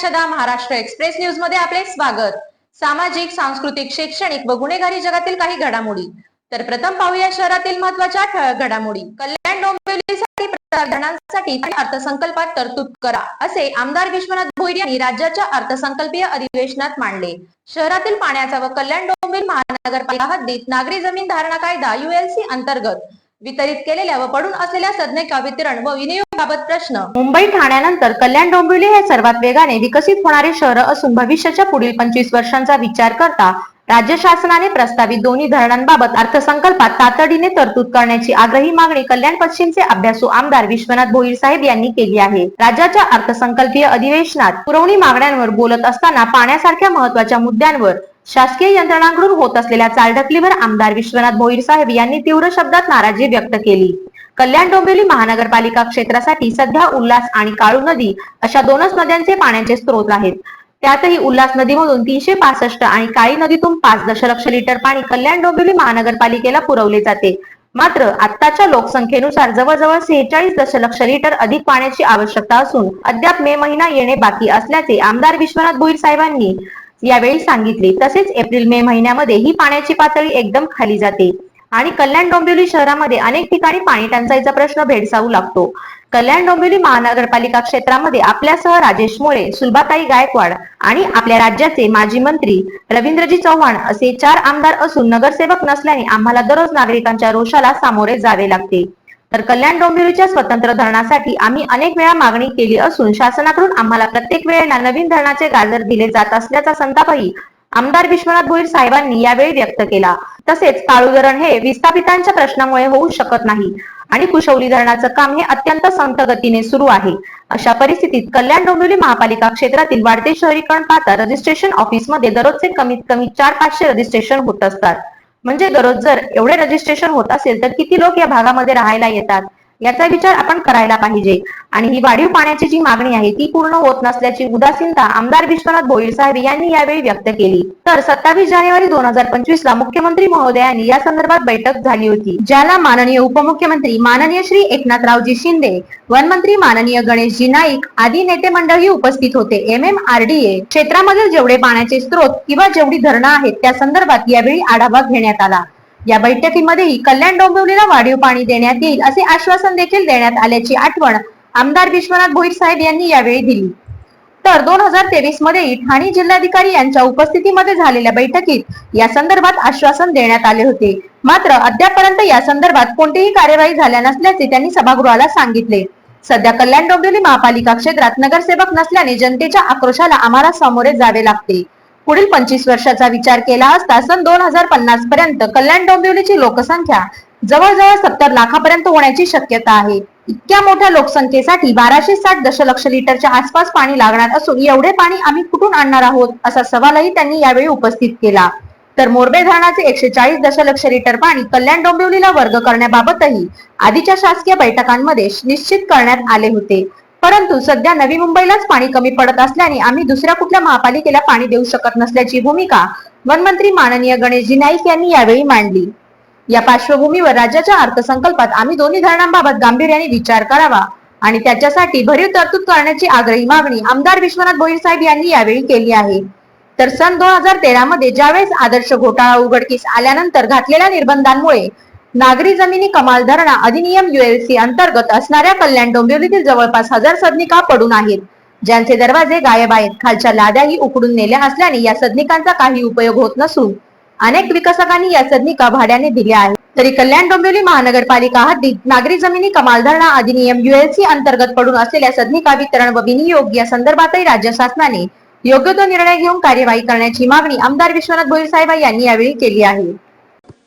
अक्षदा महाराष्ट्र एक्सप्रेस न्यूजमध्ये आपले स्वागत. सामाजिक सांस्कृतिक शैक्षणिक व गुन्हेगारी जगातील काही घडामोडी. तर प्रथम पाहूया शहरातील महत्त्वाच्या ठळक घडामोडी. कल्याण डोंबिवलीसाठी अर्थसंकल्पात तरतूद करा असे आमदार विश्वनाथ भोईर यांनी राज्याच्या अर्थसंकल्पीय अधिवेशनात मांडले. शहरातील पाण्याचा व कल्याण डोंबिवली महानगरपालिका हद्दीत नागरी जमीन धारणा कायदा युएलसी अंतर्गत वितरित केलेल्या व पडून असलेल्या सदनिका वितरण व विनियोगाबाबत प्रश्न. मुंबई ठाण्यानंतर कल्याण डोंबिवली हे सर्वात वेगाने विकसित होणारे शहर असून भविष्याच्या पुढील पंचवीस वर्षांचा विचार करता राज्य शासनाने प्रस्तावित दोन्ही धरणांबाबत अर्थसंकल्पात तातडीने तरतूद करण्याची आग्रही मागणी कल्याण पश्चिमचे अभ्यासू आमदार विश्वनाथ भोईर साहेब यांनी केली आहे. राज्याच्या अर्थसंकल्पीय अधिवेशनात पुरवणी मागण्यांवर बोलत असताना पाण्यासारख्या महत्त्वाच्या मुद्द्यांवर शासकीय यंत्रणांकडून होत असलेल्या चालढकलीवर आमदार विश्वनाथ भोईर साहेब यांनी तीव्र शब्दात नाराजी व्यक्त केली. कल्याण डोंबिवली महानगरपालिका क्षेत्रासाठी सध्या उल्हास आणि काळू नदी अशा दोनच नद्यांचे पाण्याचे स्रोत आहेत. त्यातही उल्हास नदीमधून तीनशे पासष्ट आणि काळी नदीतून पाच दशलक्ष लिटर पाणी कल्याण डोंबिवली महानगरपालिकेला पुरवले जाते. मात्र आत्ताच्या लोकसंख्येनुसार जवळजवळ सेहेचाळीस दशलक्ष लिटर अधिक पाण्याची आवश्यकता असून अद्याप मे महिना येणे बाकी असल्याचे आमदार विश्वनाथ भोईर साहेबांनी यावेळी सांगितले. तसेच एप्रिल मे महिन्यामध्ये ही पाण्याची पातळी एकदम खाली जाते आणि कल्याण डोंबिवली शहरामध्ये अनेक ठिकाणी पाणी टंचाईचा प्रश्न भेडसावू लागतो. कल्याण डोंबिवली महानगरपालिका क्षेत्रामध्ये आपल्यासह राजेश मोळे सुलभाताई गायकवाड आणि आपल्या राज्याचे माजी मंत्री रवींद्रजी चव्हाण असे चार आमदार असून नगरसेवक नसल्याने आम्हाला दररोज नागरिकांच्या रोषाला सामोरे जावे लागते. तर कल्याण डोंबिवलीच्या स्वतंत्र धरणासाठी आम्ही अनेक वेळा मागणी केली असून शासनाकडून आम्हाला प्रत्येक वेळेला नवीन धरणाचे गाजर दिले जात असल्याचा संतापही आमदार विश्वनाथ भोईर साहेबांनी यावेळी व्यक्त केला. तसेच काळू धरण हे विस्थापितांच्या प्रश्नामुळे होऊ शकत नाही आणि कुशवली धरणाचं काम हे अत्यंत संत गतीने सुरू आहे. अशा परिस्थितीत कल्याण डोंबिवली महापालिका क्षेत्रातील वाढते शहरीकरण पाहता रजिस्ट्रेशन ऑफिसमध्ये दररोजचे कमीत कमी चार पाचशे रजिस्ट्रेशन होत असतात. म्हणजे दररोज जर एवढे रजिस्ट्रेशन होत असेल तर किती लोक या भागामध्ये राहायला येतात? याचा विचार आपण करायला पाहिजे. आणि ही वाढीव पाण्याची जी मागणी आहे ती पूर्ण होत नसल्याची उदासीनता आमदार विश्वनाथ भोईर साहेब यांनी यावेळी व्यक्त केली. तर सत्तावीस जानेवारी दोन हजार पंचवीस ला मुख्यमंत्री महोदयांनी या संदर्भात बैठक झाली होती ज्याला माननीय उपमुख्यमंत्री माननीय श्री एकनाथरावजी शिंदे वनमंत्री माननीय गणेशजी नाईक आदी नेते मंडळही उपस्थित होते. M M R D A क्षेत्रामधील जेवढे पाण्याचे स्रोत किंवा जेवढी धरणं आहेत त्या संदर्भात यावेळी आढावा घेण्यात आला. या बैठकीमध्येही कल्याण डोंबिवलीला वाढीव पाणी देण्यात येईल असे आश्वासन देखील देण्यात आल्याची आठवण आमदार विश्वनाथ भोईर साहेब यांनी यावेळी दिली. तर दोन हजार तेवीसमध्ये ठाणे जिल्हाधिकारी यांच्या उपस्थितीमध्ये झालेल्या बैठकीत या संदर्भात आश्वासन देण्यात आले होते. मात्र अद्यापपर्यंत या संदर्भात कोणतीही कार्यवाही झाल्या नसल्याचे त्यांनी सभागृहाला सांगितले. सध्या कल्याण डोंबिवली महापालिका क्षेत्रात नगरसेवक नसल्याने जनतेच्या आक्रोशाला आम्हाला सामोरे जावे लागते. पुढील पंचवीस वर्षाचा विचार केला असता सन दोन हजार पन्नास पर्यंत कल्याण डोंबिवलीची लोकसंख्या जवळजवळ सत्तर लाखापर्यंत होण्याची शक्यता आहे. इतक्या मोठ्या लोकसंख्येसाठी बाराशे साठ दशलक्ष लिटरच्या आसपास पाणी लागणार असून एवढे पाणी आम्ही कुठून आणणार आहोत? असा सवालही त्यांनी यावेळी उपस्थित केला. तर मोरबे धरणाचे एकशे चाळीस दशलक्ष लिटर पाणी कल्याण डोंबिवलीला वर्ग करण्याबाबतही आधीच्या शासकीय बैठकांमध्ये निश्चित करण्यात आले होते. परंतु सध्या नवी मुंबईलाच पाणी कमी पडत असल्याने आम्ही दुसऱ्या कुठल्या महापालिकेला पाणी देऊ शकत नसल्याची भूमिका वनमंत्री माननीय गणेशजी नाईक यांनी यावेळी मांडली. या पार्श्वभूमीवर राज्याच्या अर्थसंकल्पात आम्ही दोन्ही धरणांबाबत गांभीर्याने विचार करावा आणि त्याच्यासाठी भरीव तरतूद करण्याची आग्रही मागणी आमदार विश्वनाथ भोईर साहेब यांनी यावेळी केली आहे. तर सन दोन हजार तेरा मध्ये ज्यावेळेस आदर्श घोटाळा उघडकीस आल्यानंतर घातलेल्या निर्बंधांमुळे नागरी जमिनी कमाल धरणा अधिनियम युएलसी अंतर्गत असणाऱ्या कल्याण डोंबिवलीतील जवळपास हजार सदनिका पडून आहेत. ज्यांचे दरवाजे गायब आहेत. खालच्या लाद्याही उकडून नेल्या असल्याने या सदनिकांचा काही उपयोग होत नसून अनेक विकसकांनी या सदनिका भाड्याने दिल्या आहेत. तरी कल्याण डोंबिवली महानगरपालिका हद्दीत नागरी जमिनी कमाल धरणा अधिनियम युएलसी अंतर्गत पडून असलेल्या सदनिका वितरण व विनियोग या संदर्भातही राज्य शासनाने योग्य तो निर्णय घेऊन कार्यवाही करण्याची मागणी आमदार विश्वनाथ भोईर साहेब यांनी यावेळी केली आहे.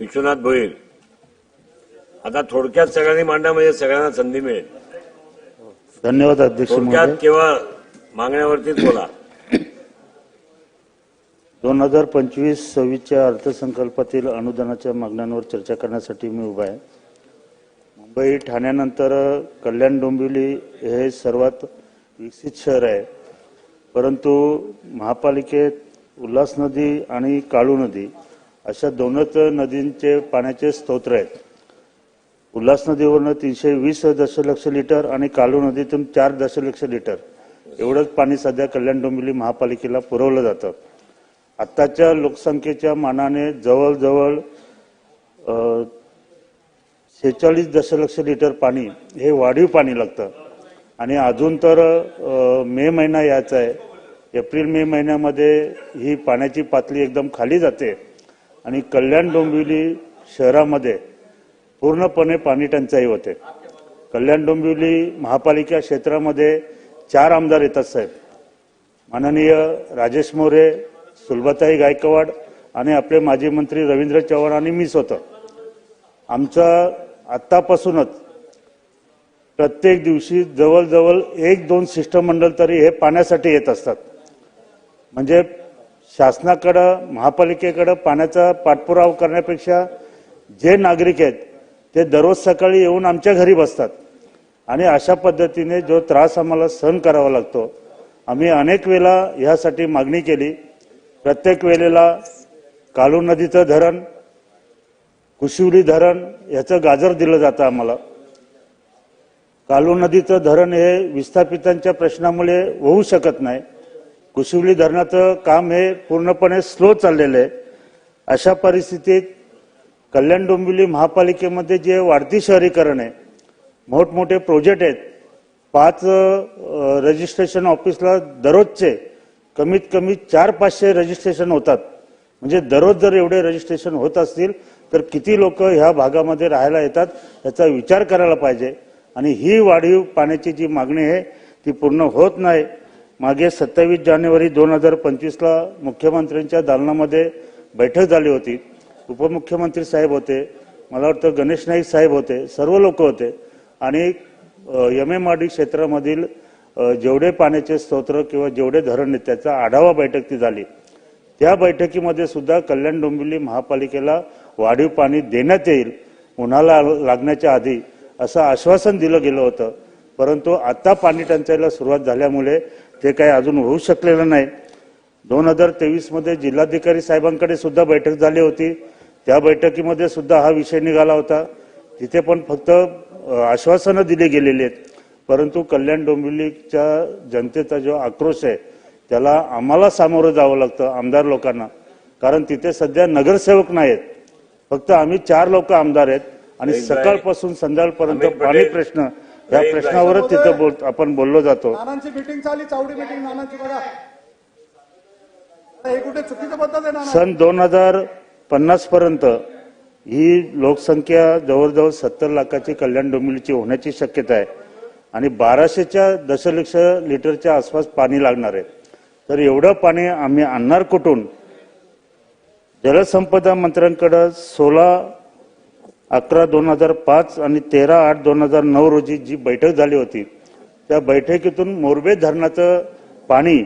विश्वनाथ भोईर आता थोडक्यात सगळ्यांनी मांडा म्हणजे सगळ्यांना संधी मिळेल. धन्यवाद अध्यक्ष थोडक्यात महोदय. किंवा मागण्यावरतीच बोला. दोन हजार पंचवीस सव्वीसच्या अर्थसंकल्पातील अनुदानाच्या मागण्यांवर चर्चा करण्यासाठी मी उभा आहे. मुंबई ठाण्यानंतर कल्याण डोंबिवली हे सर्वात विकसित शहर आहे. परंतु महापालिकेत उल्हास नदी आणि काळू नदी अशा दोनच नदींचे पाण्याचे स्तोत्र आहेत. उल्हास नदीवरनं तीनशे वीस दशलक्ष लिटर आणि कालू नदीतून चार दशलक्ष लिटर एवढंच पाणी सध्या कल्याण डोंबिवली महापालिकेला पुरवलं जातं. आत्ताच्या लोकसंख्येच्या मानाने जवळजवळ सेहेचाळीस दशलक्ष लिटर पाणी हे वाढीव पाणी लागतं. आणि अजून तर मे महिना यायचा आहे. एप्रिल मे महिन्यामध्ये ही पाण्याची पातळी एकदम खाली जाते. आणि कल्याण डोंबिवली शहरामध्ये पूर्णपणे पाणी टंचाई होते. कल्याण डोंबिवली महापालिका क्षेत्रामध्ये चार आमदार येतात साहेब. माननीय राजेश मोरे सुलभताई गायकवाड आणि आपले माजी मंत्री रवींद्र चव्हाण आणि मीच होतं. आमचं आत्तापासूनच प्रत्येक दिवशी जवळजवळ एक दोन शिष्टमंडळ तरी हे पाण्यासाठी येत असतात. म्हणजे शासनाकडं महापालिकेकडं पाण्याचा पाठपुरावा करण्यापेक्षा जे नागरिक आहेत ते दररोज सकाळी येऊन आमच्या घरी बसतात. आणि अशा पद्धतीने जो त्रास आम्हाला सहन करावा लागतो आम्ही अनेक वेळा ह्यासाठी मागणी केली. प्रत्येक वेळेला कालू नदीचं धरण कुशिवली धरण याचं गाजर दिलं जातं आम्हाला. कालू नदीचं धरण हे विस्थापितांच्या प्रश्नामुळे होऊ शकत नाही. कुशिवली धरणाचं काम हे पूर्णपणे स्लो चाललेलं आहे. अशा परिस्थितीत कल्याण डोंबिवली महापालिकेमध्ये जे वाढती शहरीकरण आहे मोठमोठे प्रोजेक्ट आहेत पाच रजिस्ट्रेशन ऑफिसला दररोजचे कमीत कमी चार पाचशे रजिस्ट्रेशन होतात. म्हणजे दररोज जर एवढे रजिस्ट्रेशन होत असतील तर किती लोक ह्या भागामध्ये राहायला येतात याचा विचार करायला पाहिजे. आणि ही वाढीव पाण्याची जी मागणी आहे ती पूर्ण होत नाही. मागे सत्तावीस जानेवारी दोन हजार पंचवीसला मुख्यमंत्र्यांच्या दालनामध्ये बैठक झाली होती. उपमुख्यमंत्री साहेब होते मला वाटतं गणेश नाईक साहेब होते सर्व लोक होते. आणि यम ए आर क्षेत्रामधील जेवढे पाण्याचे स्तोत्र किंवा जेवढे धरण आहेत त्याचा आढावा बैठक ती झाली. त्या बैठकीमध्ये सुद्धा कल्याण डोंबिवली महापालिकेला वाढीव पाणी देण्यात येईल उन्हाला लागण्याच्या आधी असं आश्वासन दिलं गेलं होतं. परंतु आता पाणी टंचाईला सुरुवात झाल्यामुळे ते काही अजून होऊ शकलेलं नाही. दोन हजार तेवीसमध्ये जिल्हाधिकारी साहेबांकडे सुद्धा बैठक झाली होती. त्या बैठकीमध्ये सुद्धा हा विषय निघाला होता. तिथे पण फक्त आश्वासनं दिली गेलेली आहेत. परंतु कल्याण डोंबिवलीच्या जनतेचा जो आक्रोश आहे त्याला आम्हाला सामोरं जावं लागतं आमदार लोकांना. कारण तिथे सध्या नगरसेवक नाहीत फक्त आम्ही चार लोक आमदार आहेत आणि सकाळपासून संध्याकाळपर्यंत पाणी प्रश्न या. प्रश्नावरच तिथं बोल आपण बोललो जातो. नानांची मीटिंग चालली चावडी मीटिंग नानांची बघा. कुठे चुकीचं पद्धत आहे नाना? सन दोन हजार पन्नास पर्यंत ही लोकसंख्या जवळजवळ सत्तर लाखाची कल्याण डोंबिवलीची होण्याची शक्यता आहे. आणि बाराशेच्या दशलक्ष लिटरच्या आसपास पाणी लागणार आहे. तर एवढं पाणी आम्ही आणणार कुठून? जलसंपदा मंत्र्यांकडं सोळा अकरा दोन हजार पाच आणि तेरा आठ दोन हजार नऊ रोजी जी बैठक झाली होती त्या बैठकीतून मोरबे धरणाचं पाणी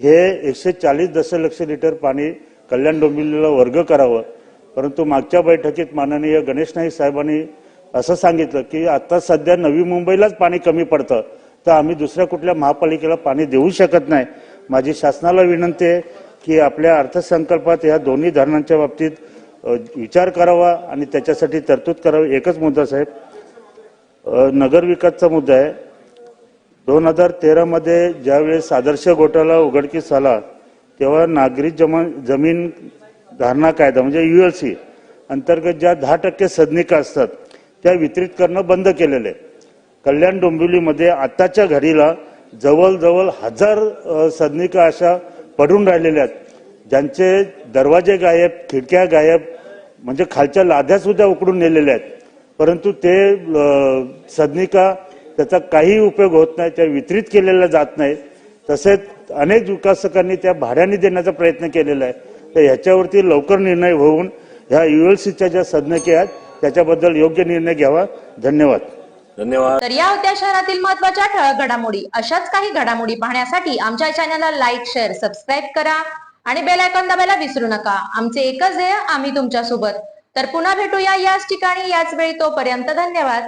हे एकशे चाळीस दशलक्ष लिटर पाणी कल्याण डोंबिवलीला वर्ग करावं. परंतु मागच्या बैठकीत माननीय गणेश नाईक साहेबांनी असं सांगितलं की आता सध्या नवी मुंबईलाच पाणी कमी पडतं. तर आम्ही दुसऱ्या कुठल्या महापालिकेला पाणी देऊ शकत नाही. माझी शासनाला विनंती आहे की आपल्या अर्थसंकल्पात या दोन्ही धरणांच्या बाबतीत विचार करावा आणि त्याच्यासाठी तरतूद करावी. एकच मुद्दा साहेब नगरविकासचा मुद्दा आहे. दोन हजार तेरामध्ये ज्यावेळेस आदर्श घोटाळा उघडकीस आला तेव्हा नागरी जमा जमीन धारणा कायदा म्हणजे युएलसी अंतर्गत ज्या दहा टक्के सदनिका असतात त्या वितरित करणं बंद केलेलं आहे. कल्याण डोंबिवलीमध्ये आताच्या घडीला जवळजवळ हजार सदनिका अशा पडून राहिलेल्या आहेत ज्यांचे दरवाजे गायब खिडक्या गायब म्हणजे खालच्या लाद्या सुद्धा उकडून नेलेल्या आहेत. परंतु ते सदनिका त्याचा काही उपयोग होत नाही त्या वितरित केलेल्या जात नाही तसेच अनेक विकासकांनी त्या भाड्याने देण्याचा प्रयत्न केलेला आहे. तर ह्याच्यावरती लवकर निर्णय होऊन ह्या युएलसीच्या ज्या सदनिका आहेत त्याच्याबद्दल योग्य निर्णय घ्यावा. धन्यवाद. धन्यवाद. तर या होत्या शहरातील महत्त्वाच्या ठळक घडामोडी. अशाच काही घडामोडी पाहण्यासाठी आमच्या चॅनलला लाईक शेअर सबस्क्राईब करा आणि बेल आयकॉन दाबायला विसरू नका. आमचे एकच ध्येय आम्ही तुमच्यासोबत तर पुन्हा भेटूया याच ठिकाणी याच वेळी तोपर्यंत धन्यवाद.